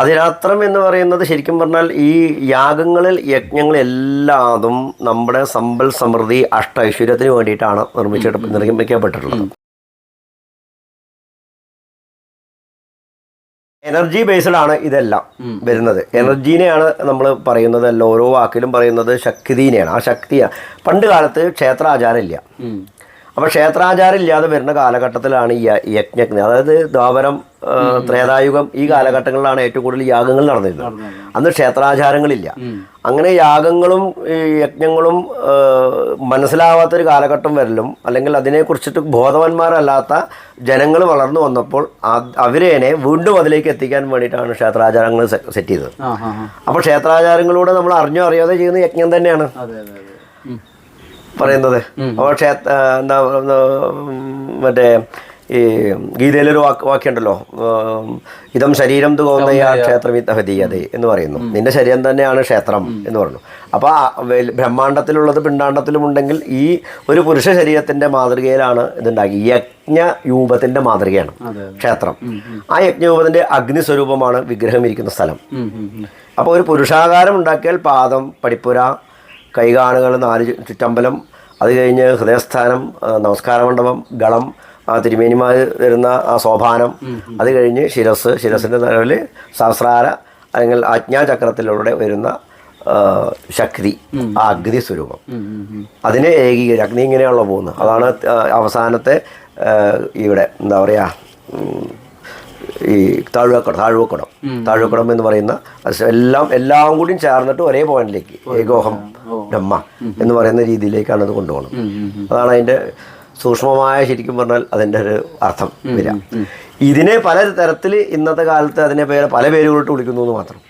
അതിരാത്രം എന്ന് പറയുന്നത് ശരിക്കും പറഞ്ഞാൽ ഈ യാഗങ്ങളിൽ യജ്ഞങ്ങളെല്ലാതും നമ്മുടെ സമ്പൽ സമൃദ്ധി അഷ്ട ഐശ്വര്യത്തിന് വേണ്ടിയിട്ടാണ് നിർമ്മിച്ചിട്ട് നിർമ്മിക്കപ്പെട്ടിട്ടുള്ളത്. എനർജി ബേസ്ഡ് ആണ് ഇതെല്ലാം വരുന്നത്. എനർജീനെയാണ് നമ്മൾ പറയുന്നത് അല്ല ഓരോ വാക്കിലും പറയുന്നത് ശക്തിനെയാണ്. ആ ശക്തിയാണ് പണ്ട് കാലത്ത് ക്ഷേത്രാചാരം ഇല്ല അപ്പോൾ ക്ഷേത്രാചാരം ഇല്ലാതെ വരുന്ന കാലഘട്ടത്തിലാണ് ഈ യജ്ഞജ്ഞ അതായത് ദ്വാപരം ത്രേതായുഗം ഈ കാലഘട്ടങ്ങളിലാണ് ഏറ്റവും കൂടുതൽ യാഗങ്ങൾ നടന്നിരുന്നത്. അന്ന് ക്ഷേത്രാചാരങ്ങളില്ല. അങ്ങനെ യാഗങ്ങളും യജ്ഞങ്ങളും മനസ്സിലാവാത്തൊരു കാലഘട്ടം വരലും അല്ലെങ്കിൽ അതിനെക്കുറിച്ചിട്ട് ബോധവാന്മാരല്ലാത്ത ജനങ്ങൾ വളർന്നു വന്നപ്പോൾ അവരേനെ വീണ്ടും അതിലേക്ക് എത്തിക്കാൻ വേണ്ടിയിട്ടാണ് ക്ഷേത്രാചാരങ്ങൾ സെറ്റ് ചെയ്തത്. അപ്പോൾ ക്ഷേത്രാചാരങ്ങളിലൂടെ നമ്മൾ അറിഞ്ഞോ അറിയാതെ ചെയ്യുന്ന യജ്ഞം തന്നെയാണ്. പറയുന്നത്. അപ്പോൾ ക്ഷേത്ര എന്താ മറ്റേ ഈ ഗീതയിലൊരു വാക്ക് വാക്യമുണ്ടല്ലോ. ഇതം ശരീരം തോന്നയ ക്ഷേത്രമിത്തഹതീയതേ എന്ന് പറയുന്നു. നിന്റെ ശരീരം തന്നെയാണ് ക്ഷേത്രം എന്ന് പറഞ്ഞു അപ്പോൾ ബ്രഹ്മാണ്ടത്തിലുള്ളത് പിണ്ടാണ്ടത്തിലും ബ്രഹ്മാണ്ടത്തിലുള്ളത് പിണ്ടാണ്ടത്തിലുമുണ്ടെങ്കിൽ ഈ ഒരു പുരുഷ ശരീരത്തിന്റെ മാതൃകയിലാണ് ഇതുണ്ടാക്കി. യജ്ഞ രൂപത്തിന്റെ മാതൃകയാണ് ക്ഷേത്രം. ആ യജ്ഞരൂപത്തിന്റെ അഗ്നിസ്വരൂപമാണ് വിഗ്രഹം ഇരിക്കുന്ന സ്ഥലം. അപ്പോൾ ഒരു പുരുഷാകാരം ഉണ്ടാക്കിയാൽ പാദം പടിപ്പുര കൈകാണുകൾ നാല് ചുറ്റമ്പലം അത് കഴിഞ്ഞ് ഹൃദയസ്ഥാനം നമസ്കാര മണ്ഡപം ഗളം ആ, തിരുമേനിമാർ വരുന്ന ആ സോപാനം അത് കഴിഞ്ഞ് ശിരസ് ശിരസിന്റെ നിലവിൽ സഹസ്രാര അല്ലെങ്കിൽ ആജ്ഞാചക്രത്തിലൂടെ വരുന്ന ശക്തി ആ അഗ്നി സ്വരൂപം. അതിനെ ഏകീകരി അഗ്നി ഇങ്ങനെയാണല്ലോ പോകുന്നത്. അതാണ് അവസാനത്തെ ഇവിടെ എന്താ പറയുക ഈ താഴ്വക്കടം താഴ്വക്കടം. താഴ്വക്കടം എന്ന് പറയുന്ന എല്ലാം എല്ലാം കൂടിയും ചേർന്നിട്ട് ഒരേ പോയിന്റിലേക്ക്. ഏകോഹം ബ്രഹ്മ എന്ന് പറയുന്ന രീതിയിലേക്കാണ് അത് കൊണ്ടുപോകണം. ഉം. അതാണ് അതിന്റെ സൂക്ഷ്മമായ ശരിക്കും പറഞ്ഞാൽ അതിന്റെ ഒരു അർത്ഥം വരിക. ഇതിനെ പല തരത്തിൽ ഇന്നത്തെ കാലത്ത് അതിനെ പേര് പല പേരുകളിട്ട് വിളിക്കുന്നു എന്ന് മാത്രം.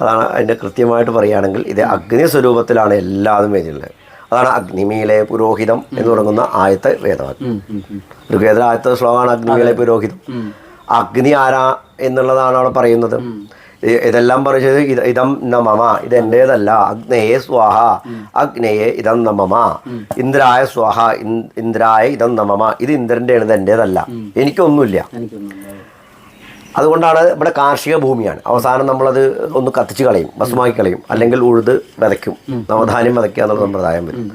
അതാണ് അതിന്റെ കൃത്യമായിട്ട് പറയുകയാണെങ്കിൽ ഇത് അഗ്നി സ്വരൂപത്തിലാണ് എല്ലാതും വരുന്നത് അതാണ് അഗ്നിമീലെ പുരോഹിതം എന്ന് തുടങ്ങുന്ന ആയത്തെ വേദവാക്യം. ഋഗ്വേദ ആയത്തെ ശ്ലോകമാണ് അഗ്നിമീലെ പുരോഹിതം. അഗ്നി ആരാ എന്നുള്ളതാണ് അവിടെ പറയുന്നത്. ഇതെല്ലാം പറഞ്ഞത് ഇത് ഇതം നമമ ഇത് എന്റേതല്ല അഗ്നയെ സ്വാഹ അഗ്നയെ ഇതം നമമ. ഇന്ദ്രായ സ്വാഹ ഇന്ദ്രായ ഇതം നമമ. ഇത് ഇന്ദ്രന്റെയാണ് ഇത് എന്റേതല്ല എനിക്കൊന്നുമില്ല. അതുകൊണ്ടാണ് ഇവിടെ കാർഷിക ഭൂമിയാണ്. അവസാനം നമ്മളത് ഒന്ന് കത്തിച്ച് കളയും ഭസ്മാക്കി കളയും. അല്ലെങ്കിൽ ഉഴുത് വിതയ്ക്കും. നവധാന്യം വിതയ്ക്കുക എന്നുള്ള സമ്പ്രദായം വരും.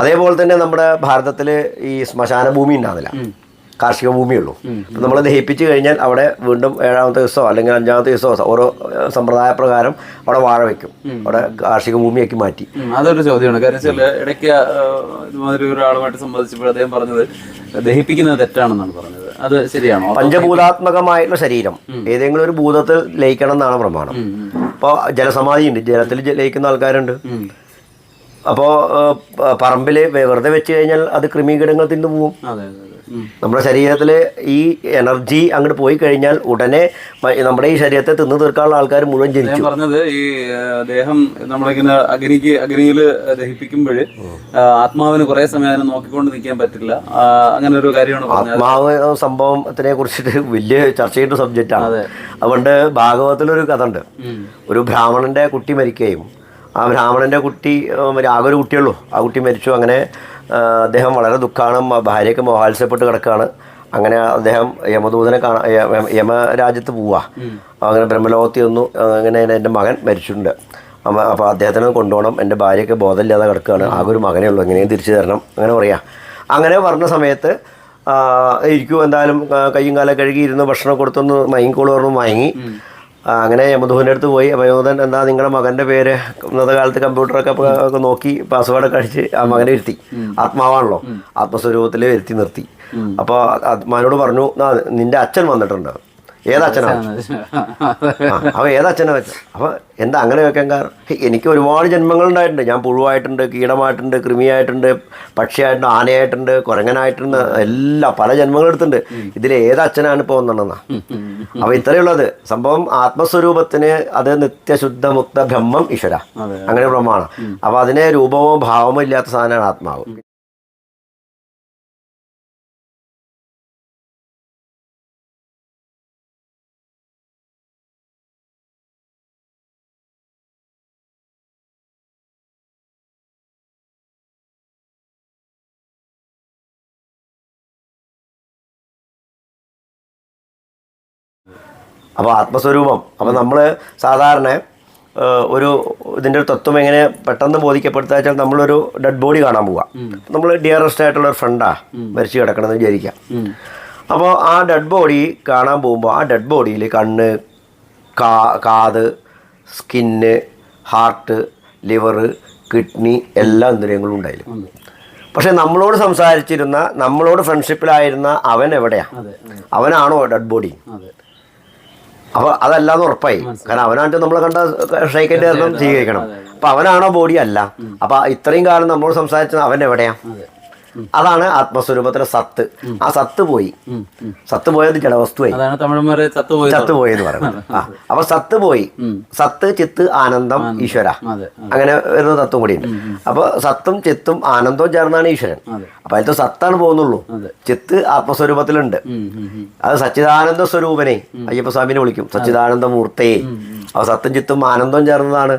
അതേപോലെ തന്നെ നമ്മുടെ ഭാരതത്തിൽ ഈ ശ്മശാന ഭൂമി ഉണ്ടാകുന്നില്ല കാർഷിക ഭൂമിയുള്ളൂ. അപ്പം നമ്മൾ ദഹിപ്പിച്ച് കഴിഞ്ഞാൽ അവിടെ വീണ്ടും ഏഴാമത്തെ ദിവസമോ അല്ലെങ്കിൽ അഞ്ചാമത്തെ ദിവസമോ ഓരോ സമ്പ്രദായ പ്രകാരം അവിടെ വാഴ വയ്ക്കും അവിടെ കാർഷിക ഭൂമിയാക്കി മാറ്റി. അതൊരു ചോദ്യമാണ്. കാരണം വെച്ചാൽ ഇടയ്ക്ക് ഇതുമാതിരി ഒരാളുമായിട്ട് സംബന്ധിച്ചപ്പോൾ അദ്ദേഹം പറഞ്ഞത് ദഹിപ്പിക്കുന്നത് തെറ്റാണെന്നാണ് പറഞ്ഞത്. അത് ശരിയാണോ? പഞ്ചഭൂതാത്മകമായിട്ടുള്ള ശരീരം. ഏതെങ്കിലും ഒരു ഭൂതത്തിൽ ലയിക്കണം എന്നാണ് പ്രമാണം. അപ്പോൾ ജലസമാധി ഉണ്ട്. ജലത്തിൽ ലയിക്കുന്ന ആൾക്കാരുണ്ട്. അപ്പോൾ പറമ്പിൽ വെറുതെ വെച്ച് കഴിഞ്ഞാൽ അത് ക്രിമീകീടങ്ങൾ തിന്നു ഉം. നമ്മുടെ ശരീരത്തിൽ ഈ എനർജി അങ്ങോട്ട് പോയി കഴിഞ്ഞാൽ ഉടനെ നമ്മുടെ ഈ ശരീരത്തെ തിന്നു തീർക്കാനുള്ള ആൾക്കാർ മുഴുവൻ ജനിച്ചു ഞാൻ പറഞ്ഞത് ഈ ദേഹം നമ്മളിങ്ങനെ അഗ്നിക്ക് അഗ്നിയിൽ ദഹിപ്പിക്കുമ്പോൾ ആത്മാവിന് കുറെ സമയം അതിനെ നോക്കിക്കൊണ്ട് നിൽക്കാൻ പറ്റില്ല. അങ്ങനെ ഒരു കാര്യമാണ് ആത്മാവ് സംഭവത്തിനെ കുറിച്ചിട്ട് വലിയ ചർച്ച ചെയ്യേണ്ട സബ്ജക്റ്റാണ് ആണ് അതുകൊണ്ട് ഭാഗവതത്തിലൊരു കഥ ഉണ്ട് ഒരു ബ്രാഹ്മണന്റെ കുട്ടി മരിക്കുകയും ആ ബ്രാഹ്മണന്റെ കുട്ടി ആകെ ഒരു കുട്ടിയുള്ളൂ ആ കുട്ടി മരിച്ചു അങ്ങനെ അദ്ദേഹം വളരെ ദുഃഖമാണ് ഭാര്യയ്ക്ക് മോഹാത്സ്യപ്പെട്ട് കിടക്കുകയാണ് അങ്ങനെ അദ്ദേഹം യമദൂതനെ കാണാൻ യമരാജ്യത്ത് പോവാ. അങ്ങനെ ബ്രഹ്മലോകത്തിൽ ഒന്നു അങ്ങനെ എന്റെ മകൻ മരിച്ചിട്ടുണ്ട്. അപ്പോൾ അദ്ദേഹത്തിനെ കൊണ്ടുപോകണം. എന്റെ ഭാര്യയ്ക്ക് ബോധമില്ലാതെ കിടക്കുകയാണ് ആകെ ഒരു മകനേ ഉള്ളൂ. എങ്ങനെയും തിരിച്ചു തരണം. അങ്ങനെ പറയാം. അങ്ങനെ പറഞ്ഞ സമയത്ത് ഇരിക്കും. എന്തായാലും കയ്യും കാലം കഴുകി ഇരുന്ന് ഭക്ഷണം കൊടുത്തൊന്ന് മയങ്ങിക്കോളൂ പറഞ്ഞു മയങ്ങി. അങ്ങനെ യമധുവിന്റെ അടുത്ത് പോയി. യമധുവൻ എന്താ നിങ്ങളുടെ മകന്റെ പേര്? ഇന്നത്തെ കാലത്ത് കമ്പ്യൂട്ടറൊക്കെ ഒക്കെ നോക്കി പാസ്വേഡൊക്കെ അടിച്ച് ആ മകനെ ഇരുത്തി. ആത്മാവാണല്ലോ. ആത്മസ്വരൂപത്തിൽ ഇരുത്തി നിർത്തി. അപ്പോൾ ആത്മാവിനോട് പറഞ്ഞു "ആ, നിന്റെ അച്ഛൻ വന്നിട്ടുണ്ട്. ഏതച്ഛനാണ് ആ, അവ ഏതച്ഛനാ വെച്ച അപ്പൊ എന്താ അങ്ങനെ വെക്കാൻ കാരണം? എനിക്ക് ഒരുപാട് ജന്മങ്ങൾ ഉണ്ടായിട്ടുണ്ട്. ഞാൻ പുഴുവായിട്ടുണ്ട് കീടമായിട്ടുണ്ട് കൃമിയായിട്ടുണ്ട് പക്ഷിയായിട്ടുണ്ട് ആനയായിട്ടുണ്ട് കുരങ്ങനായിട്ടുണ്ട് എല്ലാം പല ജന്മങ്ങൾ എടുത്തിട്ടുണ്ട്. ഇതിൽ ഏതച്ഛനാണ് ഇപ്പോൾ വന്നിട്ടുണ്ടെന്നാ അപ്പോൾ ഇത്രയുള്ളത് സംഭവം ആത്മസ്വരൂപത്തിന് അത് നിത്യശുദ്ധ മുക്ത ബ്രഹ്മം ഈശ്വര. അങ്ങനെ ബ്രഹ്മമാണ്. അപ്പൊ അതിനെ രൂപമോ ഭാവമോ ഇല്ലാത്ത സാധനമാണ് ആത്മാവ്. അപ്പോൾ ആത്മസ്വരൂപം. അപ്പോൾ നമ്മൾ സാധാരണ ഒരു ഇതിന്റെ ഒരു തത്വം എങ്ങനെ പെട്ടെന്ന് ബോധിക്കപ്പെടുത്തുക വെച്ചാൽ നമ്മളൊരു ഡെഡ് ബോഡി കാണാൻ പോവുക നമ്മൾ ഡിയറസ്റ്റ് ആയിട്ടുള്ള ഒരു ഫ്രണ്ടാ മരിച്ചു കിടക്കണമെന്ന് വിചാരിക്കാം. അപ്പോൾ ആ ഡെഡ് ബോഡി കാണാൻ പോകുമ്പോൾ ആ ഡെഡ് ബോഡിയിൽ കണ്ണ് കാ കാത് സ്കിന്ന് ഹാർട്ട് ലിവർ കിഡ്നി എല്ലാ ഇന്ദ്രിയങ്ങളും ഉണ്ടായിരുന്നു ഉണ്ട്. പക്ഷെ നമ്മളോട് സംസാരിച്ചിരുന്ന നമ്മളോട് ഫ്രണ്ട്ഷിപ്പിലായിരുന്ന അവൻ എവിടെയാണ് അവനാണോ ഡെഡ് ബോഡി അപ്പോൾ അതല്ലാതെ ഉറപ്പായി. കാരണം അവനായിട്ട് നമ്മൾ കണ്ട ഷൈക്കന്റെ കാരണം സ്വീകരിക്കണം. അപ്പം അവനാണോ ബോഡി അല്ല. അപ്പം ഇത്രയും കാലം നമ്മൾ സംസാരിച്ചത് അവൻ എവിടെയാ? അതെ. അതാണ് ആത്മസ്വരൂപത്തിലെ സത്ത്. ആ സത്ത് പോയി. സത്ത് പോയത് ജഡവസ്തുവായി. സത്ത് പോയി എന്ന് പറയുന്നത്. ആ അപ്പൊ സത്ത് പോയി. സത്ത് ചിത്ത് ആനന്ദം ഈശ്വര. അങ്ങനെ വരുന്ന തത്വം കൂടിയുണ്ട്. അപ്പൊ സത്തും ചിത്തും ആനന്ദവും ചേർന്നാണ് ഈശ്വരൻ. അപ്പൊ അതിലത്തെ സത്താണ് പോകുന്നുള്ളൂ. ചിത്ത് ആത്മസ്വരൂപത്തിലുണ്ട്. അത് സച്ചിദാനന്ദ സ്വരൂപനെ അയ്യപ്പസ്വാമിനെ വിളിക്കും. സച്ചിദാനന്ദ മൂർത്തയെ. അപ്പൊ സത്തും ചിത്തും ആനന്ദവും ചേർന്നതാണ്.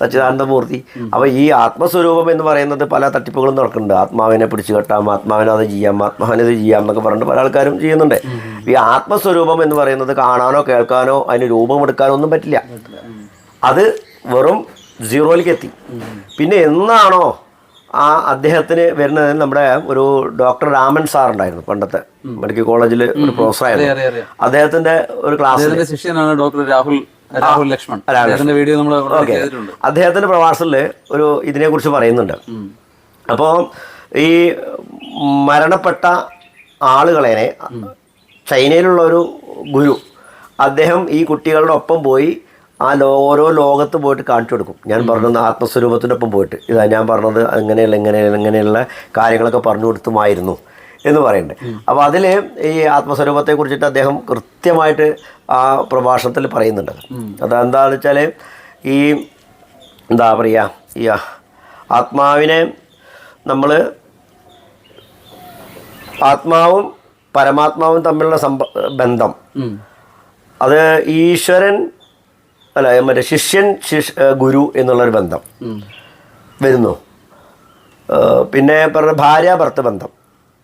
സച്ചിദാനന്ദ മൂർത്തി. അപ്പൊ ഈ ആത്മസ്വരൂപം എന്ന് പറയുന്നത് പല തട്ടിപ്പുകളും നടക്കുന്നുണ്ട്. ആത്മാവിനെ പിടിച്ചു കെട്ടാം ആത്മാവിനെ അത് ചെയ്യാം ആത്മാവിനെ ഇത് ചെയ്യാം എന്നൊക്കെ പറഞ്ഞിട്ട് പല ആൾക്കാരും ചെയ്യുന്നുണ്ട്. ഈ ആത്മസ്വരൂപം എന്ന് പറയുന്നത് കാണാനോ കേൾക്കാനോ അതിന് രൂപമെടുക്കാനോ ഒന്നും പറ്റില്ല. അത് വെറും സീറോയിലേക്ക് എത്തി. പിന്നെ എന്നാണോ ആ അദ്ദേഹത്തിന് വരുന്നത് നമ്മുടെ ഒരു ഡോക്ടർ രാമൻ സാർ ഉണ്ടായിരുന്നു പണ്ടത്തെ മെഡിക്കൽ കോളേജിൽ ഒരു പ്രൊഫസറായിരുന്നു. അദ്ദേഹത്തിന്റെ ഒരു ക്ലാസ് ശിഷ്യനാണ് ഡോക്ടർ രാഹുൽ രാഹുൽ ലക്ഷ്മൺ. അദ്ദേഹത്തിന്റെ വീഡിയോ നമ്മൾ ഓക്കെ. അദ്ദേഹത്തിന്റെ പ്രവാസത്തിൽ ഒരു ഇതിനെക്കുറിച്ച് പറയുന്നുണ്ട്. അപ്പോൾ ഈ മരണപ്പെട്ട ആളുകളെ ചൈനയിലുള്ള ഒരു ഗുരു അദ്ദേഹം ഈ കുട്ടികളുടെ ഒപ്പം പോയി ആ ലോ ഓരോ ലോകത്ത് പോയിട്ട് കാണിച്ചു കൊടുക്കും. ഞാൻ പറഞ്ഞത് ആത്മസ്വരൂപത്തിനൊപ്പം പോയിട്ട്. ഇതാ ഞാൻ പറഞ്ഞത് അങ്ങനെയുള്ള ഇങ്ങനെയുള്ള ഇങ്ങനെയുള്ള കാര്യങ്ങളൊക്കെ പറഞ്ഞു കൊടുത്തുമായിരുന്നു. എന്ന് പറയുന്നത് അപ്പോൾ അതിൽ ഈ ആത്മസ്വരൂപത്തെ കുറിച്ചിട്ട് അദ്ദേഹം കൃത്യമായിട്ട് ആ പ്രഭാഷണത്തിൽ പറയുന്നുണ്ട്. അതെന്താണെന്ന് വെച്ചാൽ ഈ എന്താ പറയുക ഈ ആത്മാവിനെ നമ്മൾ ആത്മാവും പരമാത്മാവും തമ്മിലുള്ള സമ്പ ബന്ധം. അത് ഈശ്വരൻ അല്ല മറ്റേ ശിഷ്യൻ ശിഷ് ഗുരു എന്നുള്ളൊരു ബന്ധം വരുന്നു. പിന്നെ പറഞ്ഞ ഭാര്യ ഭർത്ത ബന്ധം.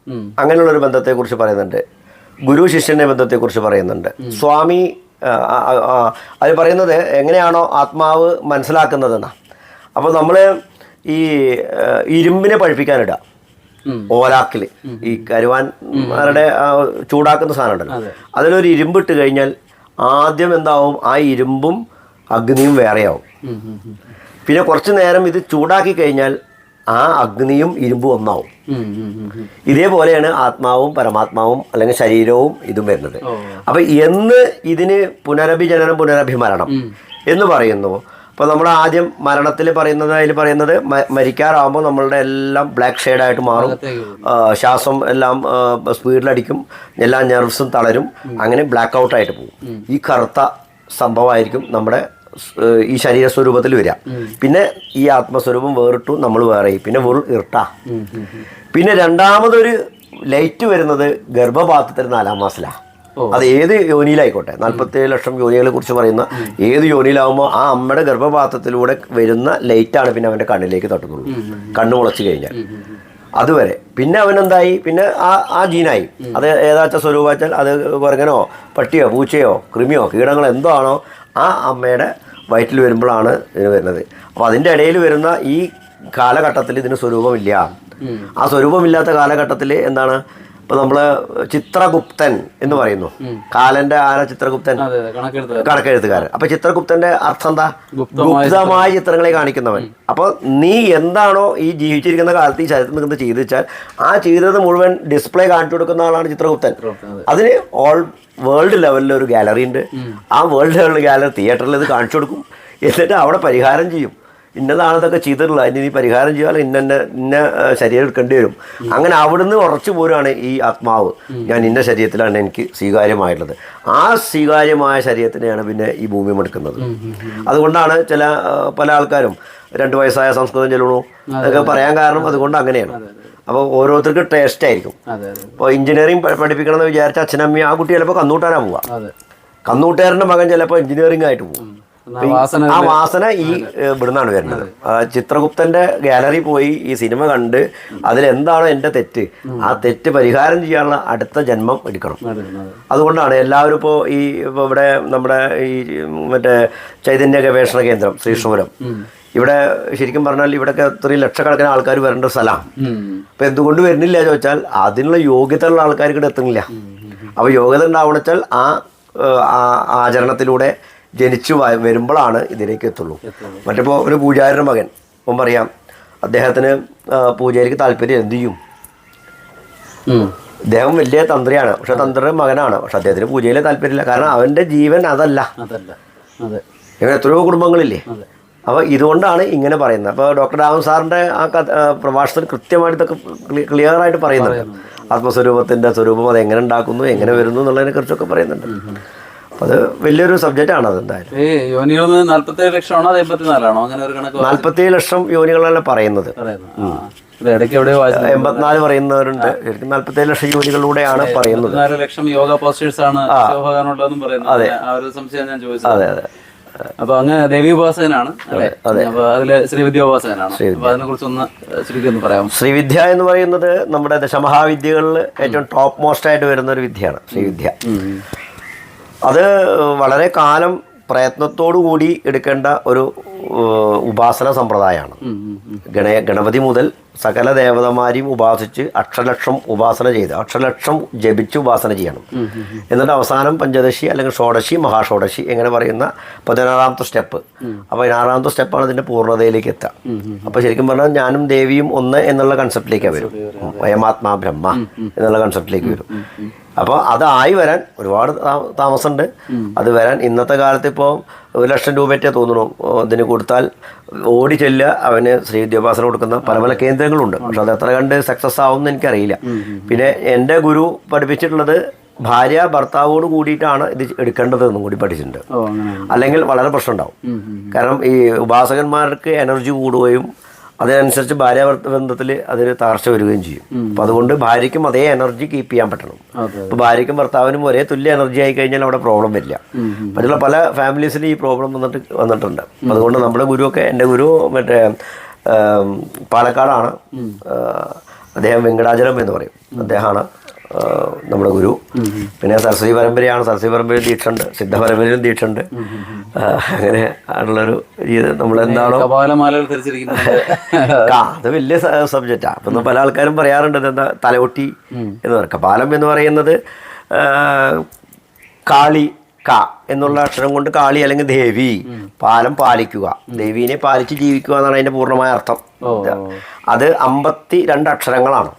ഉം. അങ്ങനെയുള്ളൊരു ബന്ധത്തെക്കുറിച്ച് പറയുന്നുണ്ട് ഗുരു ശിഷ്യന്റെ ബന്ധത്തെക്കുറിച്ച് പറയുന്നുണ്ട് സ്വാമി അത് പറയുന്നത് എങ്ങനെയാണോ ആത്മാവ് മനസ്സിലാക്കുന്നതെന്നാണ് അപ്പോൾ നമ്മൾ ഈ ഇരുമ്പിനെ പഴിപ്പിക്കാനിടുക. ഓലാക്കിൽ ഈ കരുവാൻമാരുടെ ചൂടാക്കുന്ന സാധനം അതിലൊരു ഇരുമ്പ് ഇട്ട് ഇരുമ്പിട്ട് കഴിഞ്ഞാൽ ആദ്യം എന്താവും ആ ഇരുമ്പും അഗ്നിയും വേറെയാവും. പിന്നെ കുറച്ച് നേരം ഇത് ചൂടാക്കി കഴിഞ്ഞാൽ ആ അഗ്നിയും ഇരുമ്പും ഒന്നാവും. ഇതേപോലെയാണ് ആത്മാവും പരമാത്മാവും അല്ലെങ്കിൽ ശരീരവും ഇതും വരുന്നത്. അപ്പൊ എന്ന് ഇതിന് പുനരഭിജനനം പുനരഭിമരണം എന്ന് പറയുന്നു. അപ്പോൾ നമ്മൾ ആദ്യം മരണത്തിൽ പറയുന്നത് അതിൽ പറയുന്നത് മരിക്കാറാകുമ്പോൾ നമ്മളുടെ എല്ലാം ബ്ലാക്ക് ഷെയ്ഡായിട്ട് മാറും. ശ്വാസം എല്ലാം സ്പീഡിലടിക്കും. എല്ലാ നെർവ്സും തളരും. അങ്ങനെ ബ്ലാക്ക് ഔട്ടായിട്ട് പോകും. ഈ കറുത്ത സംഭവമായിരിക്കും നമ്മുടെ ഈ ശരീര സ്വരൂപത്തിൽ വരിക പിന്നെ ഈ ആത്മസ്വരൂപം വേറിട്ടു നമ്മൾ വേറെ. പിന്നെ വെറു ഇർട്ടാ. പിന്നെ രണ്ടാമതൊരു ലൈറ്റ് വരുന്നത് ഗർഭപാത്രത്തിൽ നാലാം മാസത്തിലാണ്. അത് ഏത് യോനിയിലായിക്കോട്ടെ? നാൽപ്പത്തേഴ് ലക്ഷം യോനികളെ കുറിച്ച് പറയുന്ന ഏത് യോനിയിലാവുമ്പോൾ ആ അമ്മയുടെ ഗർഭപാത്രത്തിലൂടെ വരുന്ന ലൈറ്റാണ് പിന്നെ അവന്റെ കണ്ണിലേക്ക് തട്ടുന്നുള്ളൂ കണ്ണ് മുളച്ചു കഴിഞ്ഞാൽ. അതുവരെ. പിന്നെ അവനെന്തായി? പിന്നെ ആ ആ ജീനായി. അത് ഏതാച്ച സ്വരൂപാച്ചാൽ അത് കുരങ്ങനോ പട്ടിയോ പൂച്ചയോ കൃമിയോ കീടങ്ങളോ എന്തോ ആണോ ആ അമ്മയുടെ വയറ്റിൽ വരുമ്പോഴാണ് ഇതിന് വരുന്നത്. അപ്പോൾ അതിന്റെ ഇടയിൽ വരുന്ന ഈ കാലഘട്ടത്തിൽ ഇതിന് സ്വരൂപമില്ല. ആ സ്വരൂപമില്ലാത്ത കാലഘട്ടത്തിൽ എന്താണ്? ഇപ്പൊ നമ്മൾ ചിത്രഗുപ്തൻ എന്ന് പറയുന്നു. കാലന്റെ ആന ചിത്രഗുപ്തൻ? കണക്കെഴുത്തുകാരൻ. അപ്പൊ ചിത്രഗുപ്തന്റെ അർത്ഥം എന്താ? ഗുപ്തമായ ചിത്രങ്ങളെ കാണിക്കുന്നവൻ. അപ്പൊ നീ എന്താണോ ഈ ജീവിച്ചിരിക്കുന്ന കാലത്ത് ഈ ചരിത്രം നിൽക്കുന്നത് ചെയ്തു വെച്ചാൽ ആ ചെയ്തത് മുഴുവൻ ഡിസ്പ്ലേ കാണിച്ചു കൊടുക്കുന്ന ആളാണ് ചിത്രഗുപ്തൻ. അതെ. അതിന് ഓൾ വേൾഡ് ലെവലിൽ ഒരു ഗാലറി ഉണ്ട്. ആ വേൾഡ് ലെവലിൽ ഗാലറി തിയേറ്ററിൽ ഇത് കാണിച്ചു കൊടുക്കും. എന്നിട്ട് അവിടെ പരിഹാരം ചെയ്യും. ഇന്നതാണ് ഇതൊക്കെ ചെയ്തിട്ടുള്ളത്. അതിന് ഇനി പരിഹാരം ചെയ്യാൻ ഇന്ന ഇന്ന ശരീരം എടുക്കേണ്ടി വരും. അങ്ങനെ അവിടുന്ന് ഉറച്ചു പോരാണ് ഈ ആത്മാവ്. ഞാൻ ഇന്ന ശരീരത്തിലാണ് എനിക്ക് സ്വീകാര്യമായിട്ടുള്ളത്. ആ സ്വീകാര്യമായ ശരീരത്തിനെയാണ് പിന്നെ ഈ ഭൂമി എടുക്കുന്നത്. അതുകൊണ്ടാണ് ചില പല ആൾക്കാരും രണ്ട് വയസ്സായ സംസ്കൃതം ചെല്ലണു അതൊക്കെ പറയാൻ കാരണം അതുകൊണ്ട് അങ്ങനെയാണ്. അപ്പോൾ ഓരോരുത്തർക്ക് ടേസ്റ്റ് ആയിരിക്കും. അപ്പോൾ എഞ്ചിനീയറിംഗ് പഠിപ്പിക്കണം എന്ന് വിചാരിച്ച അച്ഛനമ്മയും ആ കുട്ടി ചിലപ്പോൾ കന്നൂട്ടാനാ പോവുക. അതെ. കന്നൂട്ടുകാരന്റെ മകൻ ചിലപ്പോൾ എഞ്ചിനീയറിംഗ് ആയിട്ട് പോകും ആ വാസന ഈ ഇവിടുന്നാണ് വരുന്നത്. ചിത്രഗുപ്തന്റെ ഗാലറി പോയി ഈ സിനിമ കണ്ട് അതിലെന്താണോ എന്റെ തെറ്റ്? ആ തെറ്റ് പരിഹാരം ചെയ്യാനുള്ള അടുത്ത ജന്മം എടുക്കണം. അതുകൊണ്ടാണ് എല്ലാവരും ഇപ്പോൾ ഈ ഇവിടെ നമ്മുടെ ഈ മറ്റേ ചൈതന്യ ഗവേഷണ കേന്ദ്രം ശ്രീശൂരം ഇവിടെ ശരിക്കും പറഞ്ഞാൽ ഇവിടെയൊക്കെ ഇത്രയും ലക്ഷക്കണക്കിന് ആൾക്കാർ വരേണ്ട സ്ഥലമാണ്. അപ്പം എന്തുകൊണ്ട് വരുന്നില്ല ചോദിച്ചാൽ അതിനുള്ള യോഗ്യത ഉള്ള ആൾക്കാർ ഇവിടെ എത്തുന്നില്ല അപ്പോൾ യോഗ്യത ഉണ്ടാവണം വെച്ചാൽ ആ ആചരണത്തിലൂടെ ജനിച്ചു വരുമ്പോഴാണ് ഇതിലേക്ക് എത്തുള്ളൂ. മറ്റിപ്പോൾ ഒരു പൂജാരിയുടെ മകൻ അപ്പം പറയാം അദ്ദേഹത്തിന് പൂജയിലേക്ക് താല്പര്യം എന്ത് ചെയ്യും? അദ്ദേഹം വലിയ തന്ത്രിയാണ് പക്ഷെ തന്ത്രിയുടെ മകനാണ് പക്ഷെ അദ്ദേഹത്തിന് പൂജയിലെ താല്പര്യമില്ല. കാരണം അവന്റെ ജീവൻ അതല്ല. അതല്ല. അതെ. ഇങ്ങനെ എത്രയോ കുടുംബങ്ങളില്ലേ? അപ്പോൾ ഇതുകൊണ്ടാണ് ഇങ്ങനെ പറയുന്നത്. അപ്പോൾ ഡോക്ടർ രാമൻ സാറിന്റെ ആ പ്രഭാഷണത്തിൽ കൃത്യമായിട്ട് ഇതൊക്കെ ക്ലിയർ ആയിട്ട് പറയുന്നുണ്ട്. ആത്മസ്വരൂപത്തിന്റെ സ്വരൂപം അത് എങ്ങനെ ഉണ്ടാക്കുന്നു എങ്ങനെ വരുന്നു എന്നുള്ളതിനെ കുറിച്ചൊക്കെ പറയുന്നുണ്ട് അത് വലിയൊരു അത് എന്തായാലും. ഈ യോനികൾ നാല്പത്തേഴ് ലക്ഷമാണോ അത് എൺപത്തിനാലാണോ അങ്ങനെ ഒരു കണക്ക് നാൽപ്പത്തേഴ് ലക്ഷം യോനികളാണ് പറയുന്നത്. പറയുന്നത്. ആ. ഇത് ഇടയ്ക്ക് എവിടെയോ വായിച്ചു എൺപത്തിനാല് പറയുന്നവരുണ്ട്. ശരിക്കും നാൽപ്പത്തേഴ് ലക്ഷം യോനികളിലൂടെയാണ് പറയുന്നത്. പതിനാല് ലക്ഷം യോഗ പോസ്റ്റേഴ്സ് ആണ് പറയുന്നത് ആ ഒരു സംശയം ഞാൻ ചോദിച്ചത്. അതെ അതെ. അപ്പൊ അങ്ങ് ദേവി ഉപാസകനാണ് അല്ലേ? അപ്പൊ അതിൽ ശ്രീവിദ്യ ഉപാസകനാണ്. അപ്പൊ അതിനെ കുറിച്ചൊന്ന് ശരിക്കും ഒന്ന് പറയാം ശ്രീവിദ്യ എന്ന് പറയുന്നത് നമ്മുടെ ദശമഹാവിദ്യകളിൽ ഏറ്റവും ടോപ്പ് മോസ്റ്റ് ആയിട്ട് വരുന്ന ഒരു വിദ്യയാണ് ശ്രീവിദ്യ അത് വളരെ കാലം പ്രയത്നത്തോടു കൂടി എടുക്കേണ്ട ഒരു ഉപാസന സമ്പ്രദായമാണ്. ഗണ ഗണപതി മുതൽ സകല ദേവതമാരെയും ഉപാസിച്ച് അക്ഷരലക്ഷം ഉപാസന ചെയ്ത് അക്ഷരലക്ഷം ജപിച്ച് ഉപാസന ചെയ്യണം. എന്നിട്ട് അവസാനം പഞ്ചദശി അല്ലെങ്കിൽ ഷോഡശി മഹാഷോഡശി എങ്ങനെ പറയുന്ന പതിനാറാമത്തെ സ്റ്റെപ്പ്. അപ്പോൾ പതിനാറാമത്തെ സ്റ്റെപ്പാണ് ഇതിന്റെ പൂർണതയിലേക്ക് എത്തുക അപ്പോൾ ശരിക്കും പറഞ്ഞാൽ ഞാനും ദേവിയും ഒന്ന് എന്നുള്ള കൺസെപ്റ്റിലേക്ക് വരും. വയമാത്മാ ബ്രഹ്മ എന്നുള്ള കൺസെപ്റ്റിലേക്ക് വരും. അപ്പോൾ അതായി വരാൻ ഒരുപാട് താമസമുണ്ട്. അത് വരാൻ ഇന്നത്തെ കാലത്ത് ഇപ്പോൾ ഒരു ലക്ഷം രൂപയ്ക്കേ തോന്നുന്നു. അതിന് കൊടുത്താൽ ഓടി ചെല്ലുക അവന് ശ്രീ വിദ്യാഭ്യാസം കൊടുക്കുന്ന പല പല കേന്ദ്രങ്ങളുണ്ട്. പക്ഷെ അത് എത്ര കണ്ട് സക്സസ് ആവുമെന്ന് എനിക്കറിയില്ല. പിന്നെ എന്റെ ഗുരു പഠിപ്പിച്ചിട്ടുള്ളത് ഭാര്യ ഭർത്താവോട് കൂടിയിട്ടാണ് ഇത് എടുക്കേണ്ടതെന്നും കൂടി പഠിച്ചിട്ടുണ്ട്. അല്ലെങ്കിൽ വളരെ പ്രശ്നം ഉണ്ടാവും കാരണം ഈ ഉപാസകന്മാർക്ക് എനർജി കൂടുകയും അതിനനുസരിച്ച് ഭാര്യ ബന്ധത്തിൽ അതിന് താർച്ച വരികയും ചെയ്യും. അപ്പം അതുകൊണ്ട് ഭാര്യയ്ക്കും അതേ എനർജി കീപ്പ് ചെയ്യാൻ പറ്റണം. അപ്പൊ അപ്പോൾ ഭാര്യയ്ക്കും ഭർത്താവിനും ഒരേ തുല്യ എനർജി ആയി കഴിഞ്ഞാൽ അവിടെ പ്രോബ്ലം വരില്ല. മറ്റുള്ള പല ഫാമിലീസിൽ ഈ പ്രോബ്ലം വന്നിട്ട് വന്നിട്ടുണ്ട്. അതുകൊണ്ട് നമ്മുടെ ഗുരുവൊക്കെ എന്റെ ഗുരു മറ്റേ പാലക്കാടാണ്. അദ്ദേഹം വെങ്കടാചലം എന്ന് പറയും. അദ്ദേഹമാണ്. നമ്മുടെ ഗുരു. പിന്നെ സരസ്വതി പരമ്പരയാണ്. സരസ്വതി പരമ്പരയിൽ ദീക്ഷ ഉണ്ട് സിദ്ധ പരമ്പരയിലും ദീക്ഷ ഉണ്ട് ആ, അങ്ങനെ ആണുള്ളൊരു രീതി നമ്മളെന്താണോ അത് വലിയ സബ്ജക്റ്റാ അപ്പം പല ആൾക്കാരും പറയാറുണ്ട് എന്താ തലയൊട്ടി എന്ന് പറയും കപാലം എന്ന് പറയുന്നത് കാളി ക. എന്നുള്ള അക്ഷരം കൊണ്ട് കാളി അല്ലെങ്കിൽ ദേവി പാലം പാലിക്കുക. ദേവീനെ പാലിച്ച് ജീവിക്കുക എന്നാണ് അതിന്റെ പൂർണമായ അർത്ഥം. അത് അമ്പത്തി രണ്ട് അക്ഷരങ്ങളാണ്